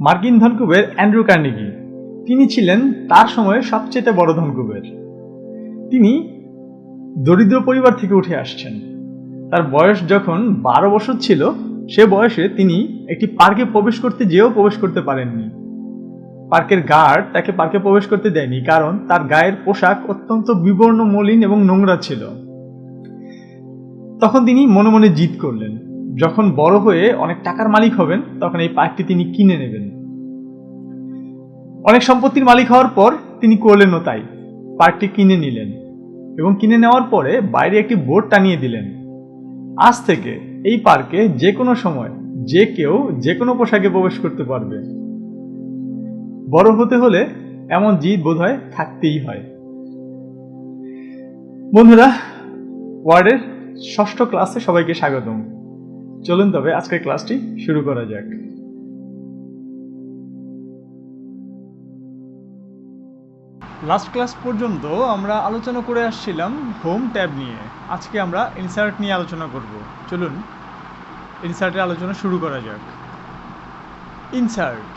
মার্কিন ধনকুবের Andrew Carnegie. তিনি ছিলেন তার সময়ের সবচেয়ে বড় ধনকুবের। তিনি দরিদ্র পরিবার থেকে উঠে আসছেন। তার বয়স যখন বারো বছর ছিল, সে বয়সে তিনি একটি পার্কে প্রবেশ করতে যেও প্রবেশ করতে পারেননি। পার্কের গার্ড তাকে পার্কে প্রবেশ করতে দেয়নি কারণ তার গায়ের পোশাক অত্যন্ত বিবর্ণ মলিন এবং নোংরা ছিল। তখন তিনি মনে মনে জিদ করলেন। যখন বড় হয়ে অনেক টাকার মালিক হবেন, তখন এই পার্কটি তিনি কিনে নেবেন। অনেক সম্পত্তির মালিক হওয়ার পর তিনি করলেনও তাই। পার্কটি কিনে নিলেন এবং কিনে নেওয়ার পরে বাইরে একটি বোর্ড টানিয়ে দিলেন। আজ থেকে এই পার্কে যে কোনো সময় যে কেউ যে কোনো পোশাকে প্রবেশ করতে পারবে। বড় হতে হলে এমন জিদ বোধ হয় থাকতেই হয়। বন্ধুরা, ওয়ার্ডের ষষ্ঠ ক্লাসে সবাইকে স্বাগতম। চলুন তবে আজকের ক্লাসটি শুরু করা যাক। লাস্ট ক্লাস পর্যন্ত আমরা আলোচনা করে আসছিলাম হোম ট্যাব নিয়ে। আজকে আমরা ইনসার্ট নিয়ে আলোচনা করব। চলুন ইনসার্টের আলোচনা শুরু করা যাক। ইনসার্ট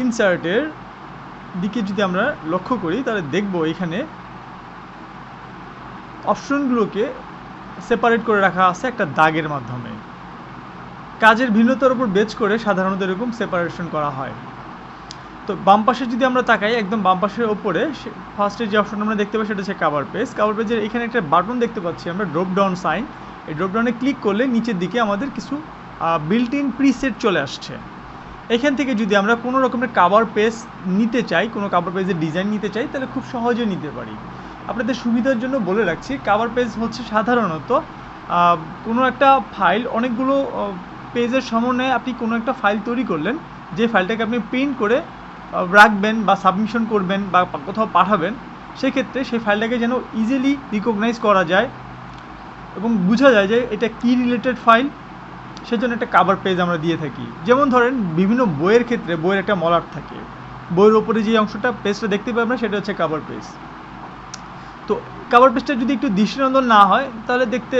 ইনসার্টের দিকে যদি আমরা লক্ষ্য করি, তাহলে দেখব এখানে অপশনগুলোকে সেপারেট করে রাখা আছে একটা দাগের মাধ্যমে। কাজের ভিন্নতার উপর বেচ করে সাধারণত এরকম সেপারেশন করা হয়। তো বাম পাশে যদি আমরা তাকাই, একদম বাম পাশের ওপরে ফার্স্টে যে অপশন আমরা দেখতে পাই সেটা হচ্ছে কাভার পেজ কাভার পেজের এখানে একটা বাটন দেখতে পাচ্ছি আমরা ড্রপ ডাউন সাইন এই ড্রপ ডাউনে ক্লিক করলে নিচের দিকে আমাদের কিছু বিল্ট ইন প্রিসেট চলে আসছে। এখান থেকে যদি আমরা কোনো রকমের কাভার পেজ নিতে চাই, কোনো কাভার পেজের ডিজাইন নিতে চাই, তাহলে খুব সহজে নিতে পারি। আপনাদের সুবিধার জন্য বলে রাখছি কাভার পেজ হচ্ছে সাধারণত কোনো একটা ফাইল অনেকগুলো পেজের সমন্বয়ে আপনি কোনো একটা ফাইল তৈরি করলেন, যে ফাইলটাকে আপনি প্রিন্ট করে রাখবেন বা সাবমিশন করবেন বা কোথাও পাঠাবেন, সেক্ষেত্রে সেই ফাইলটাকে যেন ইজিলি রিকগনাইজ করা যায় এবং বোঝা যায় যে এটা কি রিলেটেড ফাইল সেজন্য একটা কাভার পেজ আমরা দিয়ে থাকি। যেমন ধরেন, বিভিন্ন বইয়ের ক্ষেত্রে বইয়ের একটা মলার থাকে। বইয়ের ওপরে যে অংশটা পেজটা দেখতে আমরা সেটা হচ্ছে কাভার পেজ তো কাভার পেজটা যদি একটু দৃষ্টিনন্দন না হয়, তাহলে দেখতে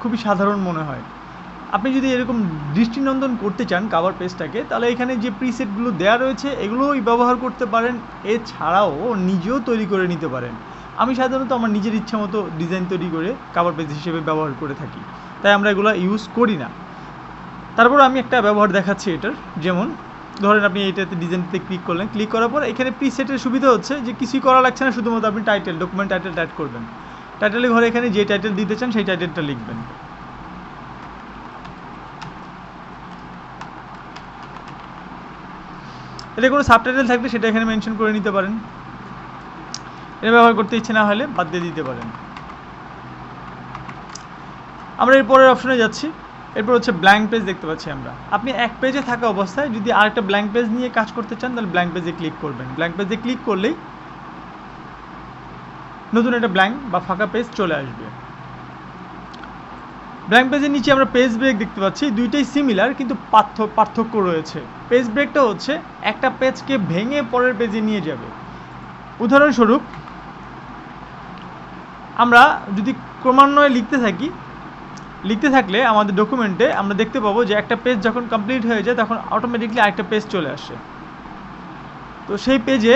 খুবই সাধারণ মনে হয়। আপনি যদি এরকম দৃষ্টিনন্দন করতে চান কাভার পেজটাকে তাহলে এখানে যে প্রিসেটগুলো দেওয়া রয়েছে, এগুলোই ব্যবহার করতে পারেন। এছাড়াও নিজেও তৈরি করে নিতে পারেন। আমি সাধারণত আমার নিজের ইচ্ছা মতো ডিজাইন তৈরি করে কাভার পেজ হিসেবে ব্যবহার করে থাকি। তাই আমরা এগুলো ইউজ করি না। তারপর আমি একটা ব্যবহার দেখাচ্ছি এটার, যেমন ধরেন আপনি এইটাতে ডিজাইনতে ক্লিক করলেন ক্লিক করার পর এখানে প্রিসেটের সুবিধা হচ্ছে যে কিছুই করা লাগছে না, শুধুমাত্র আপনি টাইটেল ডকুমেন্ট টাইটেল টাইট করবেন। টাইটেলের ঘরে এখানে যে টাইটেল দিতে চান, সেই টাইটেলটা লিখবেন। এটা কোনো সাবটাইটেল থাকলে সেটা এখানে মেনশন করে নিতে পারেন। এটা ব্যবহার করতে ইচ্ছে না হলে বাদ দিয়ে দিতে পারেন। আমরা এর পরের অপশনে যাচ্ছি। এরপর হচ্ছে ব্ল্যাঙ্ক পেজ দেখতে পাচ্ছি আমরা। আপনি এক পেজে থাকা অবস্থায় যদি আরেকটা ব্ল্যাঙ্ক পেজ নিয়ে কাজ করতে চান, তাহলে ব্ল্যাঙ্ক পেজে ক্লিক করবেন। ব্ল্যাঙ্ক পেজে ক্লিক করলেই নতুন একটা ব্ল্যাঙ্ক বা ফাঁকা পেজ চলে আসবে। ব্ল্যাঙ্ক পেজের নিচে আমরা পেজ ব্রেক দেখতে পাচ্ছি। দুইটাই সিমিলার কিন্তু পার্থ- পার্থক্য রয়েছে। পেজ ব্রেকটা হচ্ছে একটা পেজকে ভেঙে পরের পেজে নিয়ে যাবে। উদাহরণস্বরূপ, আমরা যদি ক্রমান্বয়ে লিখতে থাকি লিখতে থাকলে আমাদের ডকুমেন্টে আমরা দেখতে পাবো যে একটা পেজ যখন কমপ্লিট হয়ে যায়, তখন অটোমেটিকলি আরেকটা পেজ চলে আসে। তো সেই পেজে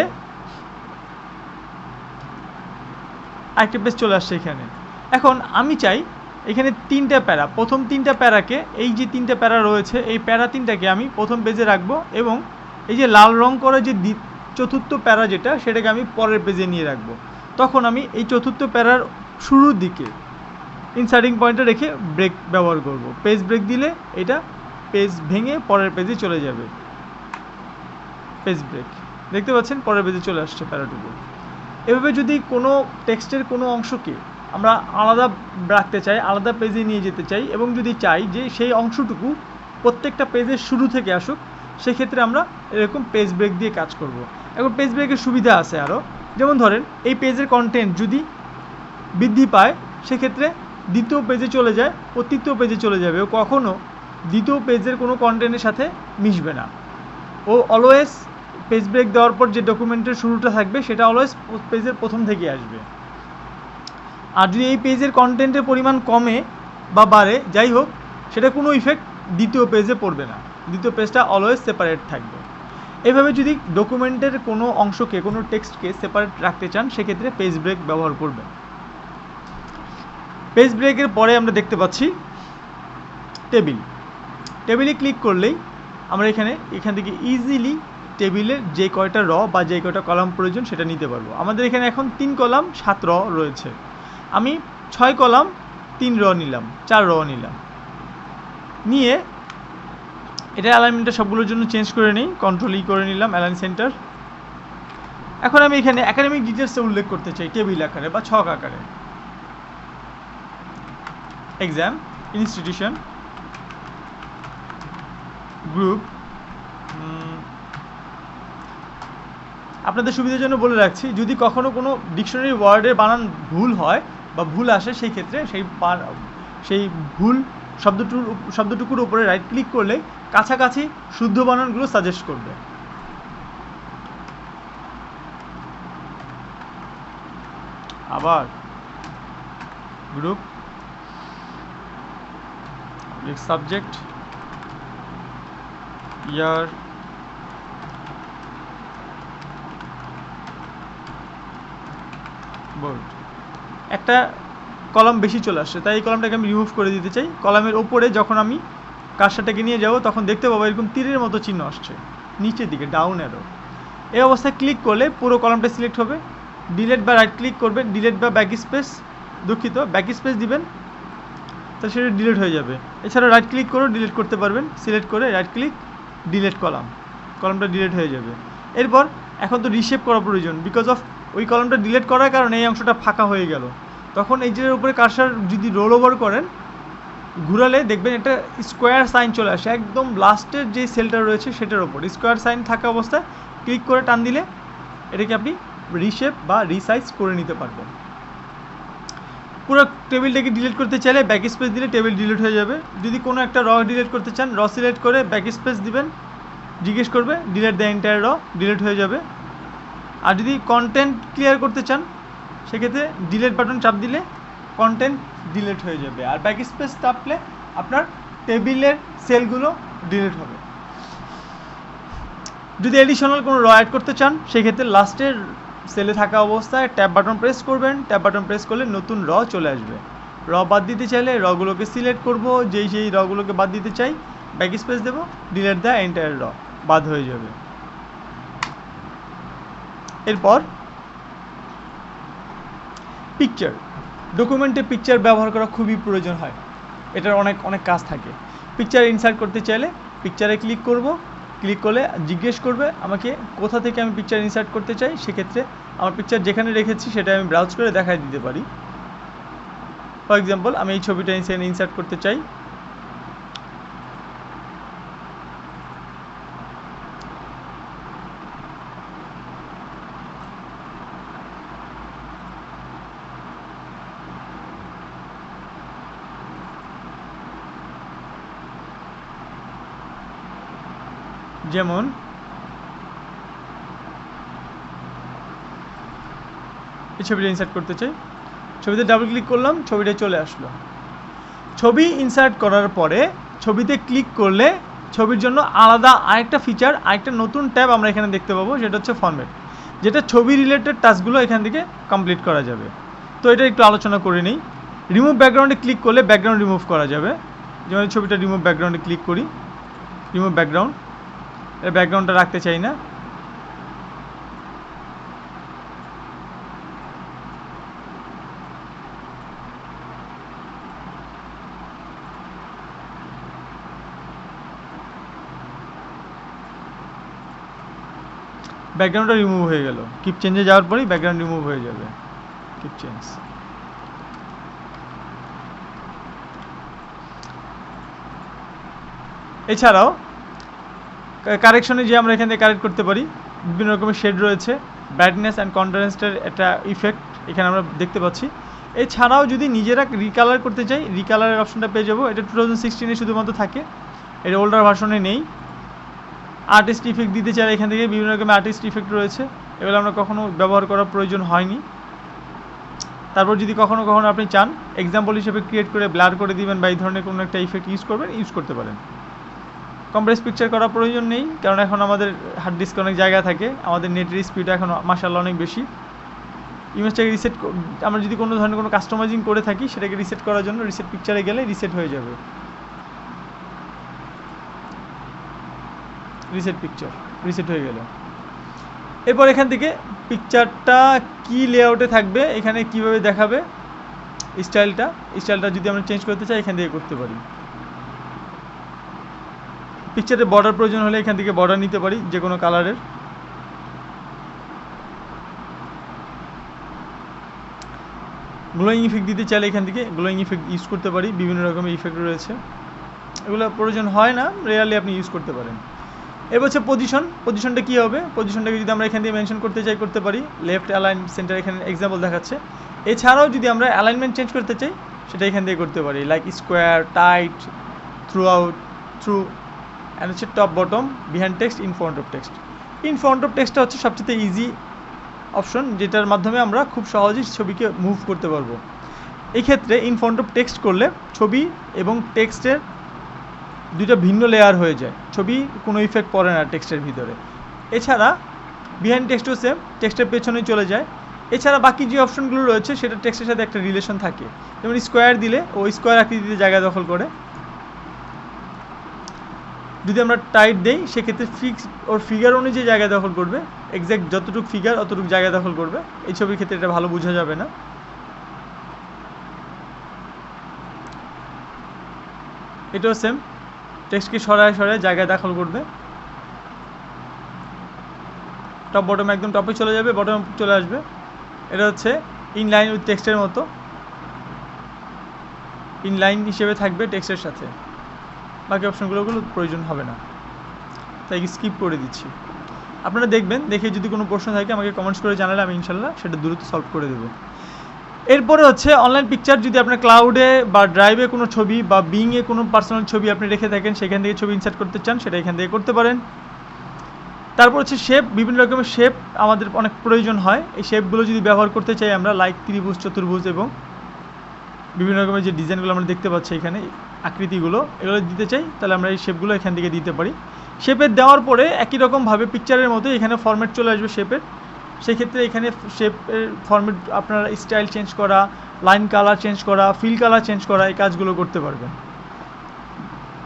আরেকটা পেজ চলে আসছে এখানে। এখন আমি চাই এখানে তিনটা প্যারা। প্রথম তিনটা প্যারাকে, এই যে তিনটা প্যারা রয়েছে, এই প্যারা তিনটাকে আমি প্রথম পেজে রাখব এবং এই যে লাল রং করে যে চতুর্থ প্যারা যেটা, সেটাকে আমি পরের পেজে নিয়ে রাখব। তখন আমি এই চতুর্থ প্যারার শুরুর দিকে ইনসার্টিং পয়েন্টে রেখে ব্রেক ব্যবহার করব। পেজ ব্রেক দিলে এটা পেজ ভেঙে পরের পেজে চলে যাবে। পেজ ব্রেক দেখতে পাচ্ছেন, পরের পেজে চলে আসছে প্যারাটুকু এভাবে যদি কোনো টেক্সটের কোনো অংশকে আমরা আলাদা রাখতে চাই, আলাদা পেজে নিয়ে যেতে চাই এবং যদি চাই যে সেই অংশটুকু প্রত্যেকটা পেজের শুরু থেকে আসুক, সেক্ষেত্রে আমরা এরকম পেজ ব্রেক দিয়ে কাজ করব। এখন পেজ ব্রেকের সুবিধা আছে আরও যেমন ধরেন, এই পেজের কন্টেন্ট যদি বৃদ্ধি পায়, সেক্ষেত্রে দ্বিতীয় পেজে চলে যায় ও তৃতীয় পেজে চলে যাবে। ও কখনো দ্বিতীয় পেজের কোনো কন্টেন্টের সাথে মিশবে না। ও অলওয়েজ পেজ ব্রেক দেওয়ার পর যে ডকুমেন্টের শুরুটা থাকবে, সেটা অলওয়েজ পেজের প্রথম থেকে আসবে। আর যদি এই পেজের কন্টেন্টের পরিমাণ কমে বা বাড়ে, যাই হোক, সেটা কোনো ইফেক্ট দ্বিতীয় পেজে পড়বে না। দ্বিতীয় পেজটা অলওয়েজ সেপারেট থাকবে। এভাবে যদি ডকুমেন্টের কোনো অংশকে, কোনো টেক্সটকে সেপারেট রাখতে চান, সেক্ষেত্রে পেজ ব্রেক ব্যবহার করবেন। পেজ ব্রেকের পরে আমরা দেখতে পাচ্ছি টেবিল টেবিলে ক্লিক করলেই আমরা এখানে, এখান থেকে ইজিলি টেবিলের যে কয়টা র বা যে কয়টা কলাম প্রয়োজন সেটা নিতে পারব। আমাদের এখানে এখন তিন কলাম সাত র রয়েছে। আমি ছয় কলাম তিন র নিলাম, চার র নিলাম। নিয়ে এটা অ্যালাইনমেন্টটা সবগুলোর জন্য চেঞ্জ করে নিই কন্ট্রোল ই করে নিলাম অ্যালাইন সেন্টার এখন আমি এখানে একাডেমিক ডিটেলসে উল্লেখ করতে চাই টেবিল আকারে বা ছক আকারে। এক্সাম ইনস্টিটিউশন গ্রুপ আপনাদের সুবিধার জন্য বলে রাখছি, যদি কখনো কোনো ডিকশনারি ওয়ার্ডের বানান ভুল হয় বা ভুল আসে, সেই ক্ষেত্রে সেই সেই ভুল শব্দটুর শব্দটুকুর উপরে রাইট ক্লিক করলে কাছাকাছি শুদ্ধ বানানগুলো সাজেস্ট করবে। আবার গ্রুপ সাবজেক্ট ইয়ার বোর্ড একটা কলম বেশি চলে আসছে, তাই এই কলমটাকে আমি রিমুভ করে দিতে চাই। কলমের ওপরে যখন আমি কাজটাকে নিয়ে যাব, তখন দেখতে পাবো এরকম তীরের মতো চিহ্ন আসছে, নিচের দিকে ডাউন অ্যারো এই অবস্থায় ক্লিক করলে পুরো কলমটা সিলেক্ট হবে। ডিলেট বা রাইট ক্লিক করবেন ডিলেট বা ব্যাক স্পেস দুঃখিত ব্যাক স্পেস দিবেন তাহলে সেটা ডিলিট হয়ে যাবে। এছাড়া রাইট ক্লিক করেও ডিলিট করতে পারবেন। সিলেক্ট করে রাইট ক্লিক ডিলিট কলাম কলমটা ডিলিট হয়ে যাবে। এরপর এখন তো রিশেপ করা প্রয়োজন। বিকজ অফ ওই কলমটা ডিলিট করার কারণে এই অংশটা ফাঁকা হয়ে গেল। তখন এই যে উপরে কারসার যদি রোল ওভার করেন, ঘুরালে দেখবেন একটা স্কোয়ার সাইন চলে আসে। একদম লাস্টের যে সেলটা রয়েছে সেটার ওপর স্কোয়ার সাইন থাকা অবস্থায় ক্লিক করে টান দিলে এটাকে আপনি রিশেপ বা রিসাইজ করে নিতে পারবেন। পুরো টেবিলটাকে ডিলিট করতে চাইলে ব্যাক স্পেস দিলে টেবিল ডিলিট হয়ে যাবে। যদি কোনো একটা র ডিলিট করতে চান র সিলেক্ট করে ব্যাক স্পেস দিবেন। জিজ্ঞেস করবে delete the entire row delete হয়ে যাবে। আর যদি কন্টেন্ট ক্লিয়ার করতে চান, সেক্ষেত্রে ডিলেট বাটন চাপ দিলে কন্টেন্ট ডিলেট হয়ে যাবে। আর ব্যাক স্পেস চাপলে আপনার টেবিলের সেলগুলো ডিলিট হবে। যদি এডিশনাল কোনো র অ্যাড করতে চান, সেক্ষেত্রে লাস্টের সেলে থাকা অবস্থায় ট্যাব বাটন প্রেস করবেন। ট্যাব বাটন প্রেস করলে নতুন র চলে আসবে। র বাদ দিতে চাইলে রগুলোকে সিলেক্ট করব। যেই সেই রগুলোকে বাদ দিতে চাই, ব্যাক স্পেস দেবো, ডিলেট দ্য এন্টায়ার র, বাদ হয়ে যাবে। এরপর পিকচার ডকুমেন্টে পিকচার ব্যবহার করা খুবই প্রয়োজন হয়। এটার অনেক অনেক কাজ থাকে। পিকচার ইনসার্ট করতে চাইলে পিকচারে ক্লিক করব। ক্লিক করলে জিজ্ঞেস করবে আমাকে কোথা থেকে আমি পিকচার ইনসার্ট করতে চাই, সেক্ষেত্রে আমার পিকচার যেখানে রেখেছি সেটা আমি ব্রাউজ করে দেখায় দিতে পারি। ফর এক্সাম্পল আমি এই ছবিটা ইনসার্ট করতে চাই। যেমন এই ছবিটা ইনসার্ট করতে চাই। ছবিতে ডাবল ক্লিক করলাম, ছবিটা চলে আসলো। ছবি ইনসার্ট করার পরে ছবিতে ক্লিক করলে ছবির জন্য আলাদা আরেকটা ফিচার আরেকটা নতুন ট্যাব আমরা এখানে দেখতে পাবো, সেটা হচ্ছে ফরম্যাট যেটা ছবি রিলেটেড টাস্কগুলো এখান থেকে কমপ্লিট করা যাবে। তো এটা একটু আলোচনা করে নিই। রিমুভ ব্যাকগ্রাউন্ডে ক্লিক করলে ব্যাকগ্রাউন্ড রিমুভ করা যাবে। যেমন ছবিটা রিমুভ ব্যাকগ্রাউন্ডে ক্লিক করি। রিমুভ ব্যাকগ্রাউন্ড এর ব্যাকগ্রাউন্ডটা রাখতে চাই না। ব্যাকগ্রাউন্ডটা রিমুভ হয়ে গেল। কিপ চেঞ্জে যাওয়ার পরেই ব্যাকগ্রাউন্ড রিমুভ হয়ে যাবে। কিপ চেঞ্জ এছাড়াও কারেকশনে যে আমরা এখান থেকে কারেক্ট করতে পারি, বিভিন্ন রকমের শেড রয়েছে ব্রাইটনেস অ্যান্ড কন্ট্রাস্টের একটা ইফেক্ট এখানে আমরা দেখতে পাচ্ছি। এছাড়াও যদি নিজেরা রিকালার করতে চাই রিকালারের অপশনটা পেয়ে যাব। এটা টু থাউজেন্ড সিক্সটিনে শুধুমাত্র থাকে এটা ওল্ডার ভার্সনে নেই। আর্টিস্ট ইফেক্ট দিতে চাইলে এখান থেকে বিভিন্ন রকমের আর্টিস্ট ইফেক্ট রয়েছে। এগুলো আমরা কখনো ব্যবহার করার প্রয়োজন হয়নি। তারপর যদি কখনো কখনো আপনি চান এক্সাম্পল হিসেবে ক্রিয়েট করে ব্লার করে দিবেন বা এই ধরনের কোনো একটা ইফেক্ট ইউজ করবেন ইউজ করতে পারেন। কম্প্রেস পিকচার করার প্রয়োজন নেই, কারণ এখন আমাদের হার্ড ডিস্ক অনেক জায়গা থাকে, আমাদের নেটের স্পিড এখন মাসাল্লাহ অনেক বেশি। ইমেজটাকে রিসেট আমরা যদি কোনো ধরনের কোনো কাস্টমাইজিং করে থাকি, সেটাকে রিসেট করার জন্য রিসেট পিকচারে গেলে রিসেট হয়ে যাবে। রিসেট পিকচার রিসেট হয়ে গেল। এরপর এখান থেকে পিকচারটা কি লেআউটে থাকবে, এখানে কীভাবে দেখাবে স্টাইলটা স্টাইলটা যদি আমরা চেঞ্জ করতে চাই, এখান থেকে করতে পারি। পিকচারে বর্ডার প্রয়োজন হলে এখান থেকে বর্ডার নিতে পারি, যে কোনো কালারের গ্লোয়িং ইফেক্ট দিতে চাইলে এখান থেকে গ্লোয়িং ইফেক্ট ইউজ করতে পারি, বিভিন্ন রকমের ইফেক্ট রয়েছে। এগুলো প্রয়োজন হয় না রেয়ারলি আপনি ইউজ করতে পারেন। এবার হচ্ছে পজিশন পজিশনটা কী হবে? পজিশনটাকে যদি আমরা এখান থেকে মেনশন করতে চাই, করতে পারি। লেফট অ্যালাইন সেন্টার এখানে এক্সাম্পল দেখাচ্ছে। এছাড়াও যদি আমরা অ্যালাইনমেন্ট চেঞ্জ করতে চাই, সেটা এখান থেকে করতে পারি। Like square tight through out through and হচ্ছে top bottom behind text in front of text in front of টেক্সটটা হচ্ছে সবচেয়ে ইজি অপশন যেটার মাধ্যমে আমরা খুব সহজেই ছবিকে মুভ করতে পারব। এই ক্ষেত্রে ইন ফ্রন্ট অফ টেক্সট করলে ছবি এবং টেক্সটের দুইটা ভিন্ন লেয়ার হয়ে যায়। ছবি কোনো ইফেক্ট পড়ে না টেক্সটের ভিতরে। এছাড়া বিহাইন্ড টেক্সটও সেম টেক্সটের পেছনেই চলে যায়। এছাড়া বাকি যে অপশনগুলো রয়েছে, সেটা টেক্সটের সাথে একটা রিলেশন থাকে। যেমন স্কোয়ার দিলে, ও স্কোয়ার আকৃতিতে জায়গা দখল করে। যদি আমরা টাইট দেই, সেক্ষেত্রে ফিক্স ওর ফিগার অনুযায়ী জায়গা দখল করবে। এক্স্যাক্ট যতটুকু ফিগার অতটুকু জায়গা দখল করবে। এই ছবির ক্ষেত্রে এটা ভালো বোঝা যাবে না। এটাও সেম টেক্সটকে সরায় সরায় জায়গায় দখল করবে। টপ বটম একদম টপে চলে যাবে বটম চলে আসবে। এটা হচ্ছে ইন লাইন উইথ টেক্সটের মতো। ইন লাইন হিসেবে থাকবে টেক্সটের সাথে। বাকি অপশনগুলো প্রয়োজন হবে না। তাই স্কিপ করে দিচ্ছি। আপনারা দেখবেন, দেখে যদি কোনো প্রশ্ন থাকে আমাকে কমেন্টস করে জানালে আমি ইনশাল্লাহ সেটা দ্রুত সলভ করে দেবো। এরপরে হচ্ছে অনলাইন পিকচার যদি আপনার ক্লাউডে বা ড্রাইভে কোনো ছবি বা বিংয়ে কোনো পার্সোনাল ছবি আপনি রেখে থাকেন, সেখান থেকে ছবি ইনসার্ট করতে চান, সেটা এখান থেকে করতে পারেন। তারপর হচ্ছে শেপ বিভিন্ন রকমের শেপ আমাদের অনেক প্রয়োজন হয়। এই শেপগুলো যদি ব্যবহার করতে চাই আমরা লাইক ত্রিভুজ, চতুর্ভুজ এবং বিভিন্ন রকমের যে ডিজাইনগুলো আমরা দেখতে পাচ্ছি এখানে আকৃতিগুলো, এগুলো দিতে চাই, তাহলে আমরা এই শেপগুলো এখান থেকে দিতে পারি। শেপের দেওয়ার পরে একই রকমভাবে পিকচারের মতো এখানে ফরম্যাট চলে আসবে শেপের সেক্ষেত্রে এখানে শেপের ফরম্যাট আপনারা স্টাইল চেঞ্জ করা লাইন কালার চেঞ্জ করা ফিল কালার চেঞ্জ করা, এই কাজগুলো করতে পারবেন।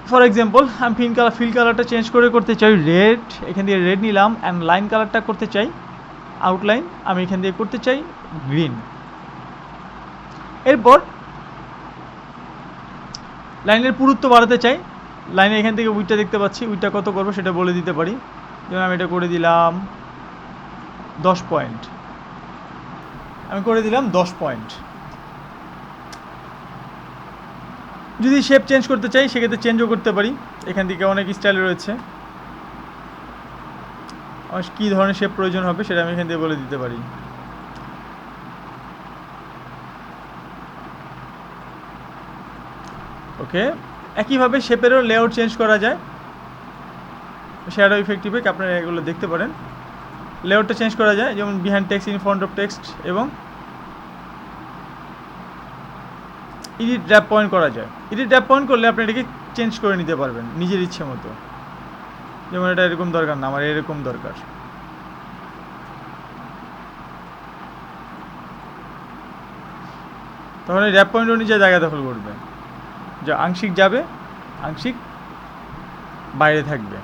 ফর এক্সাম্পল আমি ফিল কালার ফিল কালারটা চেঞ্জ করে করতে চাই রেড এখান দিয়ে রেড নিলাম অ্যান্ড লাইন কালারটা করতে চাই আউটলাইন আমি এখান দিয়ে করতে চাই গ্রিন এরপর লাইনের পুরুত্ব বাড়াতে চাই। লাইনে এখান থেকে উইটটা দেখতে পাচ্ছি। উইটটা কত করব সেটা বলে দিতে পারি। যেমন আমি এটা করে দিলাম দশ পয়েন্ট। আমি করে দিলাম দশ পয়েন্ট। যদি শেপ চেঞ্জ করতে চাই, সেক্ষেত্রে চেঞ্জও করতে পারি। এখান থেকে অনেক স্টাইল রয়েছে। আমার কী ধরনের শেপ প্রয়োজন হবে সেটা আমি এখান থেকে বলে দিতে পারি। ওকে? একইভাবে শেপেরও লেআউট চেঞ্জ করা যায়। শ্যাডো ইফেক্টিভে আপনারা এগুলো দেখতে পারেন। লেআউটটা চেঞ্জ করা যায়, যেমন behind text in front of text এবং এডিট ড্র্যাপ পয়েন্ট করা যায়। এডিট ড্র্যাপ পয়েন্ট করলে আপনি এটাকে চেঞ্জ করে নিতে পারবেন, নিজের ইচ্ছে মতো। যেমন এটা এরকম দরকার না, আমার এরকম দরকার। তখন এই র্যাপ পয়েন্ট অনুযায়ী জায়গা দখল করবে। যা আংশিক যাবে, আংশিক বাইরে থাকবে।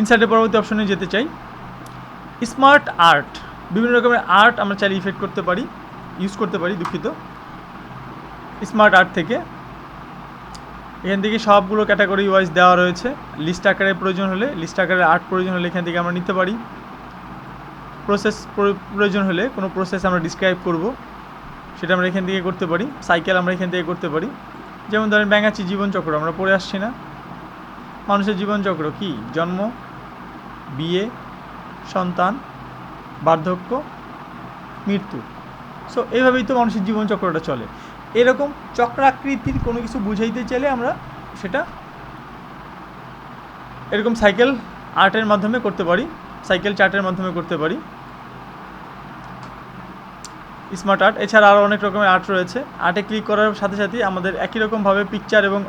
ইনসার্টের পরবর্তী অপশনে যেতে চাই। স্মার্ট আর্ট বিভিন্ন রকমের আর্ট আমরা চাইলে ইফেক্ট করতে পারি ইউজ করতে পারি, দুঃখিত। স্মার্ট আর্ট থেকে। এখান থেকে সবগুলো ক্যাটাগরি ওয়াইজ দেওয়া রয়েছে। লিস্ট আকারে প্রয়োজন হলে লিস্ট আকারে আর্ট প্রয়োজন হলে এখান থেকে আমরা নিতে পারি। প্রসেস প্রয়োজন হলে কোনো প্রসেস আমরা ডিসক্রাইব করব, সেটা আমরা এখান থেকে করতে পারি সাইকেল আমরা এখান থেকে করতে পারি। যেমন ধরেন ব্যাঙাচি জীবনচক্র, আমরা পড়ে আসছি না। মানুষের জীবনচক্র কি? জন্ম, বিয়ে, সন্তান, বার্ধক্য, মৃত্যু। সো এইভাবেই তো মানুষের জীবনচক্রটা চলে। এরকম চক্রাকৃতির কোনো কিছু বুঝাইতে চাইলে আমরা সেটা এরকম সাইকেল আর্টের মাধ্যমে করতে পারি সাইকেল চার্টের মাধ্যমে করতে পারি। Smart art. এছাড়া আরও অনেক রকমের আর্ট রয়েছে। আর্টে ক্লিক করার সাথে সাথেই আমাদের একই রকমভাবে পিকচার এবং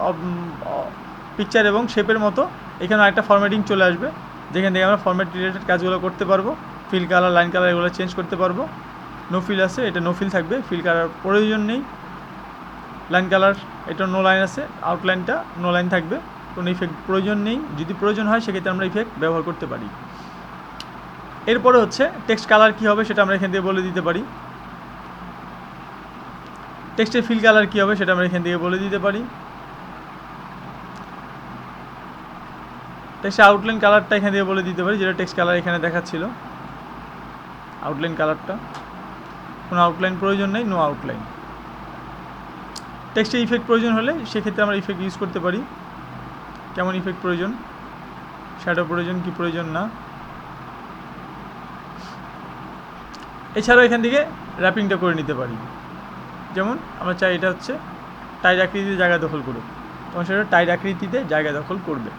পিকচার এবং শেপের মতো এখানে একটা ফরম্যাটিং চলে আসবে। যেখান থেকে আমরা ফরম্যাট রিলেটেড কাজগুলো করতে পারব। ফিল কালার লাইন কালার এগুলো চেঞ্জ করতে পারব। নো ফিল আছে, এটা নো ফিল থাকবে। ফিল কালার প্রয়োজন নেই। লাইন কালার এটা নো লাইন আছে। আউটলাইনটা নো লাইন থাকবে। কোনো ইফেক্ট প্রয়োজন নেই। যদি প্রয়োজন হয়, সেক্ষেত্রে আমরা ইফেক্ট ব্যবহার করতে পারি। এরপরে হচ্ছে টেক্সট কালার কী হবে, সেটা আমরা এখান থেকে বলে দিতে পারি। টেক্সটের ফিল কালার কী হবে সেটা আমরা এখান থেকে বলে দিতে পারি। টেক্সটের আউটলাইন কালারটা এখান থেকে বলে দিতে পারি, যেটা টেক্সট কালার এখানে দেখাচ্ছিল। আউটলাইন কালারটা কোনো আউটলাইন প্রয়োজন নেই নো আউটলাইন টেক্সটে ইফেক্ট প্রয়োজন হলে সেক্ষেত্রে আমরা ইফেক্ট ইউজ করতে পারি। কেমন ইফেক্ট প্রয়োজন? শ্যাডো প্রয়োজন কি প্রয়োজন না? এছাড়াও এখান থেকে র্যাপিংটা করে নিতে পারি। যেমন আমরা চাই এটা হচ্ছে টাইট আকৃতিতে জায়গা দখল করুক। তখন সেটা টাইট আকৃতিতে জায়গা দখল করবে।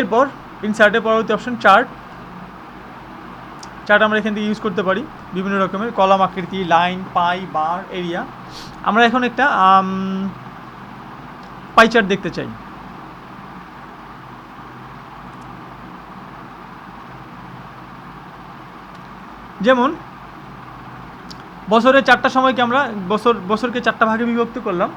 এরপর ইনসার্টের পরবর্তী অপশন চার্ট চার্ট আমরা এখান থেকে ইউজ করতে পারি বিভিন্ন রকমের কলাম আকৃতি লাইন পাই বার এরিয়া আমরা এখন একটা পাই চার্ট দেখতে চাই। যেমন বছরের চারটা সময়কে আমরা বছর, বছরকে চারটা ভাগে বিভক্ত করলাম।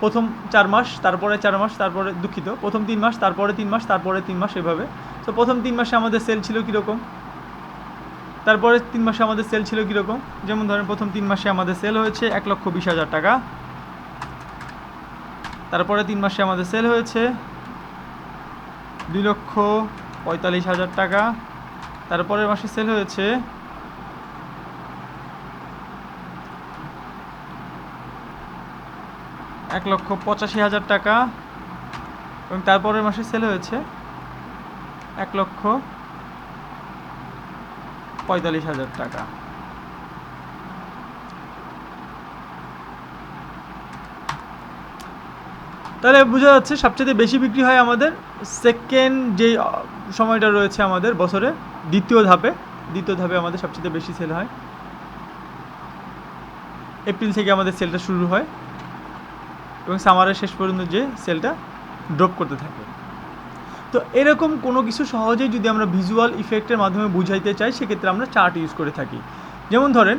প্রথম চার মাস, তারপরে চার মাস, তারপরে দুঃখিত। প্রথম তিন মাস, তারপরে তিন মাস, তারপরে তিন মাস এভাবে। তো প্রথম তিন মাসে আমাদের সেল ছিল কীরকম? তারপরে তিন মাসে আমাদের সেল ছিল কীরকম? যেমন ধরেন প্রথম তিন মাসে আমাদের সেল হয়েছে এক লক্ষ বিশ হাজার টাকা। তারপরে তিন মাসে আমাদের সেল হয়েছে দুই লক্ষ পঁয়তাল্লিশ হাজার টাকা। তারপরের মাসে সেল হয়েছে এক লক্ষ পঁচাশি হাজার টাকা এবং তারপরের মাসে সেল হয়েছে এক লক্ষ পঁয়তাল্লিশ হাজার টাকা। তাহলে বোঝা যাচ্ছে সবচেয়ে বেশি বিক্রি হয় আমাদের সেকেন্ড যে সময়টা রয়েছে আমাদের বছরে দ্বিতীয় ধাপে দ্বিতীয় ধাপে আমাদের সবচেয়ে বেশি সেল হয়। এপ্রিল থেকে আমাদের সেলটা শুরু হয়। এবং সামারের শেষ পর্যন্ত যে সেলটা ড্রপ করতে থাকে। তো এরকম কোনো কিছু সহজেই যদি আমরা ভিজুয়াল ইফেক্টের মাধ্যমে বুঝাইতে চাই, সেক্ষেত্রে আমরা চার্ট ইউজ করে থাকি। যেমন ধরেন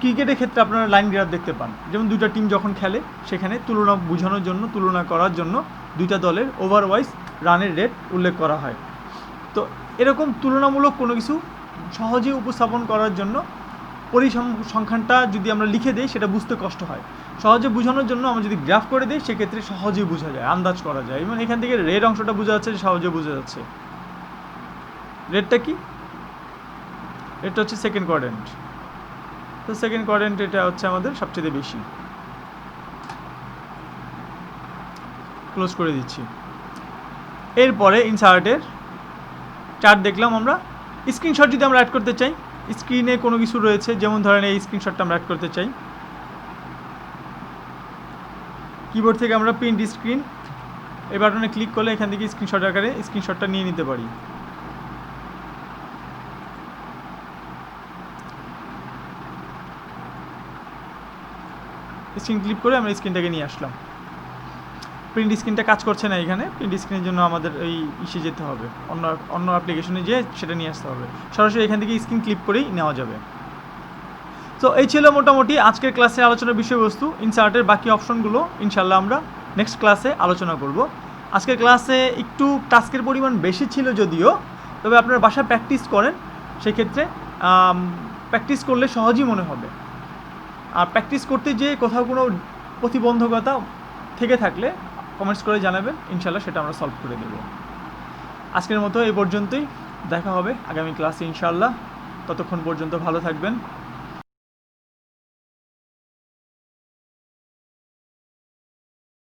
ক্রিকেটের ক্ষেত্রে আপনারা লাইন গ্রাফ দেখতে পান। যেমন দুইটা টিম যখন খেলে, সেখানে তুলনা বোঝানোর জন্য, তুলনা করার জন্য দুইটা দলের ওভারওয়াইজ রানের রেট উল্লেখ করা হয়। তো এরকম তুলনামূলক কোনো কিছু সহজে উপস্থাপন করার জন্য পরিসংখ্যানটা যদি আমরা লিখে দিই, সেটা বুঝতে কষ্ট হয়। সহজে বোঝানোর জন্য আমরা যদি গ্রাফ করে দিই, সেক্ষেত্রে সহজেই বোঝা যায়, আন্দাজ করা যায়। এবং এখান থেকে রেড অংশটা বোঝা যাচ্ছে সহজে বোঝা যাচ্ছে। রেডটা কি? এটা হচ্ছে সেকেন্ড কোয়ারেন্ট তো সেকেন্ড কোয়ারেন্ট এটা হচ্ছে আমাদের সবচেয়ে বেশি। ক্লোজ করে দিচ্ছি। এরপরে ইনসার্টের চার্ট দেখলাম আমরা। স্ক্রিনশট যদি আমরা অ্যাড করতে চাই স্ক্রিনে কোনো কিছু রয়েছে, যেমন ধরেন এই স্ক্রিনশটটা আমরা অ্যাড করতে চাই। কিবোর্ড থেকে আমরা প্রিন্ট স্ক্রিন এই বাটনে ক্লিক করলে এখান থেকে স্ক্রিনশট আকারে স্ক্রিনশটটা নিয়ে নিতে পারি। স্ক্রিন ক্লিক করে আমরা স্ক্রিনটাকে নিয়ে আসলাম। প্রিন্ট স্ক্রিনটা কাজ করছে না এখানে। প্রিন্ট স্ক্রিনের জন্য আমাদের এই ইসে যেতে হবে। অন্য অন্য অ্যাপ্লিকেশনে যেয়ে সেটা নিয়ে আসতে হবে। সরাসরি এখান থেকে স্ক্রিন ক্লিক করেই নেওয়া যাবে। তো এই ছিল মোটামুটি আজকের ক্লাসে আলোচনার বিষয়বস্তু। ইনসার্টের বাকি অপশনগুলো ইনশাল্লাহ আমরা নেক্সট ক্লাসে আলোচনা করব। আজকের ক্লাসে একটু টাস্কের পরিমাণ বেশি ছিল যদিও, তবে আপনারা বাসায় প্র্যাকটিস করেন। সেক্ষেত্রে প্র্যাকটিস করলে সহজই মনে হবে। আর প্র্যাকটিস করতে যেয়ে কোথাও কোনো প্রতিবন্ধকতা থেকে থাকলে কমেন্টস করে জানাবেন ইনশাল্লাহ সেটা আমরা সলভ করে দেব আজকের মতো এই পর্যন্তই, দেখা হবে আগামী ক্লাসে ইনশাল্লাহ ততক্ষণ পর্যন্ত ভালো থাকবেন।